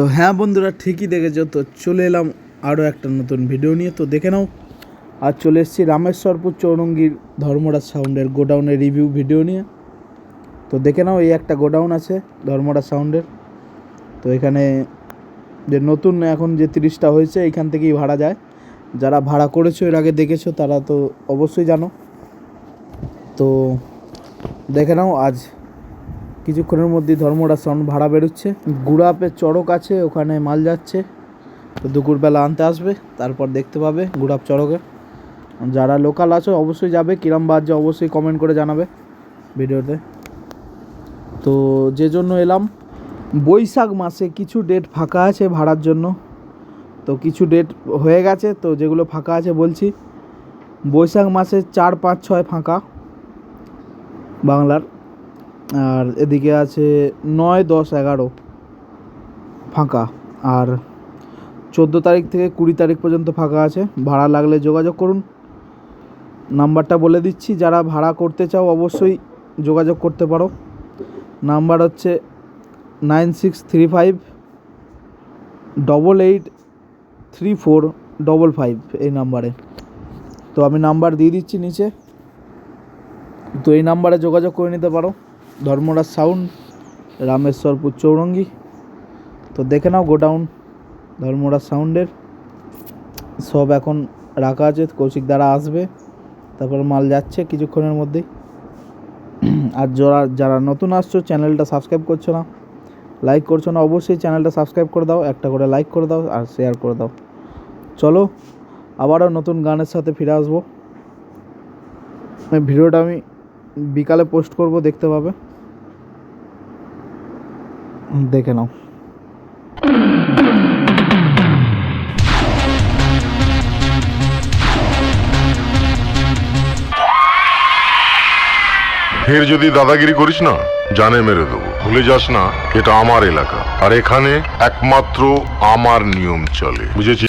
তো হ্যাঁ বন্ধুরা, ঠিকই দেখেছ। তো চলে এলাম আরও একটা নতুন ভিডিও নিয়ে। তো দেখে নাও আর চলে এসেছি রামেশ্বরপুর চৌরঙ্গির ধর্মরাজ সাউন্ডের গোডাউনের রিভিউ ভিডিও নিয়ে। তো দেখে নাও, এই একটা গোডাউন আছে ধর্মরাজ সাউন্ডের। তো এখানে যে নতুন এখন যে তিরিশটা হয়েছে এইখান থেকেই ভাড়া যায়। যারা ভাড়া করেছ, এর আগে দেখেছ, তারা তো অবশ্যই জানো। তো দেখে নাও, আজ কিছুক্ষণের মধ্যেই ধর্মরাজ সাউন্ড ভাড়া বেরোচ্ছে। গুড়াপের চড়ক আছে, ওখানে মাল যাচ্ছে। তো দুপুরবেলা আনতে আসবে, তারপর দেখতে পাবে গুড়াপ চড়কে। যারা লোকাল আছে, অবশ্যই যাবে। কিরম বাজছে অবশ্যই কমেন্ট করে জানাবে ভিডিওতে। তো যে জন্য এলাম, বৈশাখ মাসে কিছু ডেট ফাঁকা আছে ভাড়ার জন্য। তো কিছু ডেট হয়ে গেছে, তো যেগুলো ফাঁকা আছে বলছি। বৈশাখ মাসে চার, পাঁচ, ছয় ফাঁকা বাংলার। আর এদিকে আছে নয়, দশ, এগারো ফাঁকা। আর চোদ্দ তারিখ থেকে কুড়ি তারিখ পর্যন্ত ফাঁকা আছে। ভাড়া লাগলে যোগাযোগ করুন। নাম্বারটা বলে দিচ্ছি, যারা ভাড়া করতে চাও অবশ্যই যোগাযোগ করতে পারো। নাম্বার হচ্ছে nine six three five double eight three four double five এই নাম্বারে। তো আমি নাম্বার দিয়ে দিচ্ছি নিচে। তো এই নাম্বারে যোগাযোগ করে নিতে পারো। ধর্মরাজ সাউন্ড রামেশ্বরপুর চৌরঙ্গি। তো দেখে নাও গোডাউন ধর্মরাজ সাউন্ডের। সব এখন রাখা আছে, কৌশিক দ্বারা আসবে। তারপর মাল যাচ্ছে কিছুক্ষণের মধ্যেই। আর যারা যারা নতুন আসছো, চ্যানেলটা সাবস্ক্রাইব করছ না, লাইক করছ না, অবশ্যই চ্যানেলটা সাবস্ক্রাইব করে দাও, একটা করে লাইক করে দাও আর শেয়ার করে দাও। চলো, আবারও নতুন গানের সাথে ফিরে আসব। ভিডিওটা আমি বিকালে পোস্ট করব, দেখতে পাবে। দেখে নাও। ফের যদি দাদাগিরি করিস না, জানে মেরে দেবো। ভুলে যাস না, এটা আমার এলাকা। আর এখানে একমাত্র আমার নিয়ম চলে। বুঝেছি